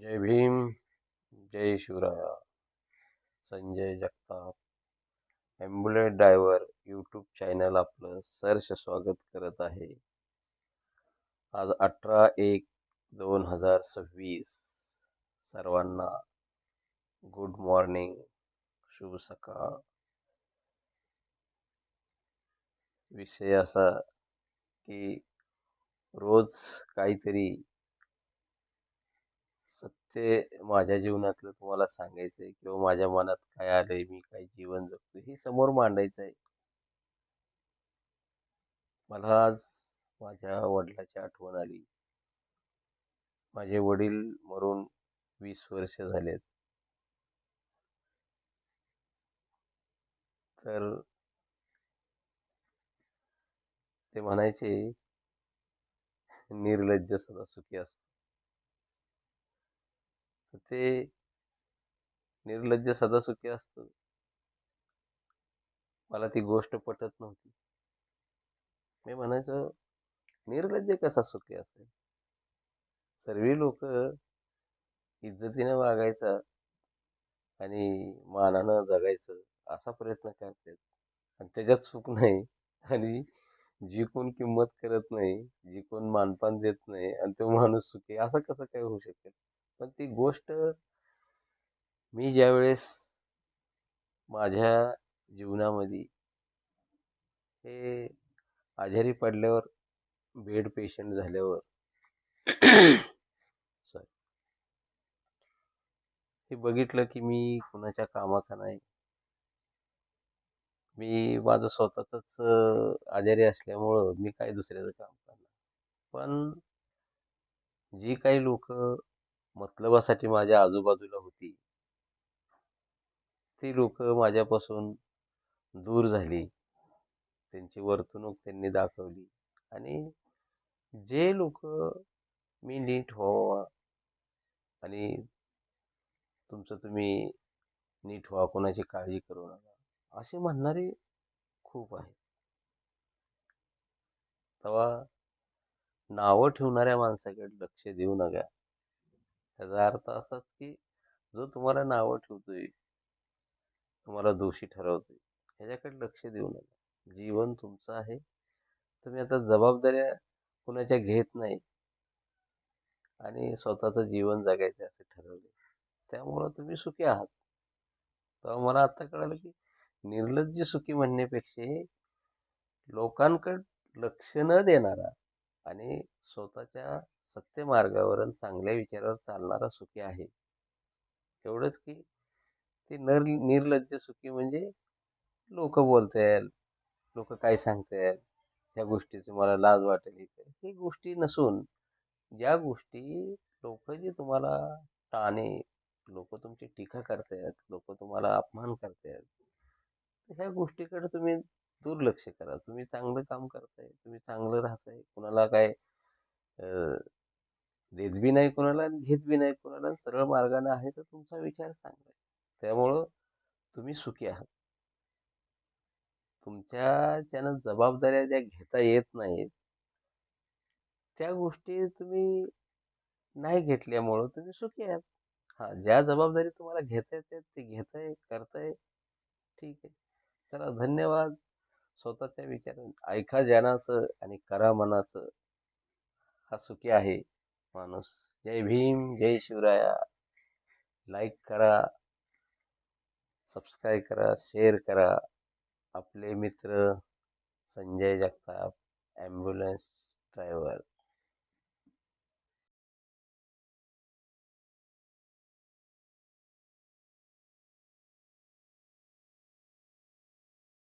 जय भीम जय Shivaraya Sanjay Jagtap. Ambulance driver YouTube channel आपलं सहर्ष स्वागत करत आहे. आज अठरा एक दोन हजार सव्वीस. सर्वांना गुड मॉर्निंग शुभ सकाळ. विषय असा की रोज काहीतरी ते माझ्या जीवनातलं तुम्हाला सांगायचंय किंवा माझ्या मनात काय आलंय मी काय जीवन जगतो हे समोर मांडायचं आहे मला आज माझ्या वडिलाची आठवण आली. माझे वडील मरून वीस वर्ष झालेत. तर ते म्हणायचे निर्लज्ज सदा सुखी असतो. ते निर्लज्ज सदा सुखी असतो. मला ती गोष्ट पटत नव्हती. मी म्हणायचं निर्लज्ज कसा सुखी असेल? सर्व लोक इज्जतीने वागायचा आणि मानानं जगायचं असा प्रयत्न करतात. आणि त्याच्यात सुख नाही आणि जी कोण किंमत करत नाही जी कोण मानपान देत नाही आणि तो माणूस सुखी असं कसं काय होऊ शकेल? पण ती गोष्ट मी ज्यावेळेस माझ्या जीवनामध्ये हे आजारी पडल्यावर बेड पेशंट झाल्यावर सॉरी हे बघितलं की मी कुणाच्या कामाचा नाही. मी माझं स्वतःच आजारी असल्यामुळं मी काय दुसऱ्याचं काम करणार? पण जी काही लोक मतलबासाठी माझ्या आजूबाजूला होती. ती लोक माझ्यापासून दूर झाली. त्यांची वर्तणूक त्यांनी दाखवली. आणि जे लोक मी नीट व्हावा आणि तुमचं तुम्ही नीट व्हा कोणाची काळजी करू नका असे म्हणणारे खूप आहेत. तेव्हा नावं ठेवणाऱ्या माणसाकडे लक्ष देऊ नका. याचा अर्थ असाच की जो तुम्हाला नावं ठेवतोय तुम्हाला दोषी ठरवतोय ह्याच्याकडे लक्ष देऊ नका. जीवन तुमचं आहे. तुम्ही आता जबाबदाऱ्या कुणाच्या घेत नाही. आणि स्वतःचं जीवन जगायचं असं ठरवले त्यामुळं तुम्ही सुखी आहात. तेव्हा मला आता कळालं की निर्लज्ज सुखी म्हणण्यापेक्षा लोकांकडे लक्ष न देणारा आणि स्वतःच्या सत्य मार्गावर आणि चांगल्या विचारावर चालणारा सुखी आहे. एवढंच की ते नर निर्लज्ज सुखी म्हणजे लोक बोलतायत लोक काय सांगतायत ह्या गोष्टीची मला लाज वाटेल ही गोष्टी नसून ज्या गोष्टी लोक जे तुम्हाला टाणे लोक तुमची टीका करतायत लोक तुम्हाला अपमान करतायत ह्या गोष्टीकडे तुम्ही दुर्लक्ष करा. तुम्ही चांगलं काम करताय तुम्ही चांगलं राहताय कुणाला काय देत बी नाही कुणाला घेत बी नाही कोणाला सरळ मार्गाने आहे तर तुमचा विचार चांगला आहे. त्यामुळं तुम्ही सुखी आहात. तुमच्या ज्यानं जबाबदाऱ्या ज्या घेता येत नाहीत त्या गोष्टी तुम्ही नाही घेतल्यामुळं तुम्ही सुखी आहात. हा ज्या जबाबदारी तुम्हाला घेता येतात ते घेताय करताय ठीक आहे. चला धन्यवाद. स्वतःच्या विचार ऐका ज्ञानाचं आणि करा मनाचं. हा सुखी आहे. माणूस. जय भीम जय शिवराया. लाईक करा सबस्क्राईब करा शेअर करा. आपले मित्र संजय जगताप ॲम्ब्युलन्स ड्रायव्हर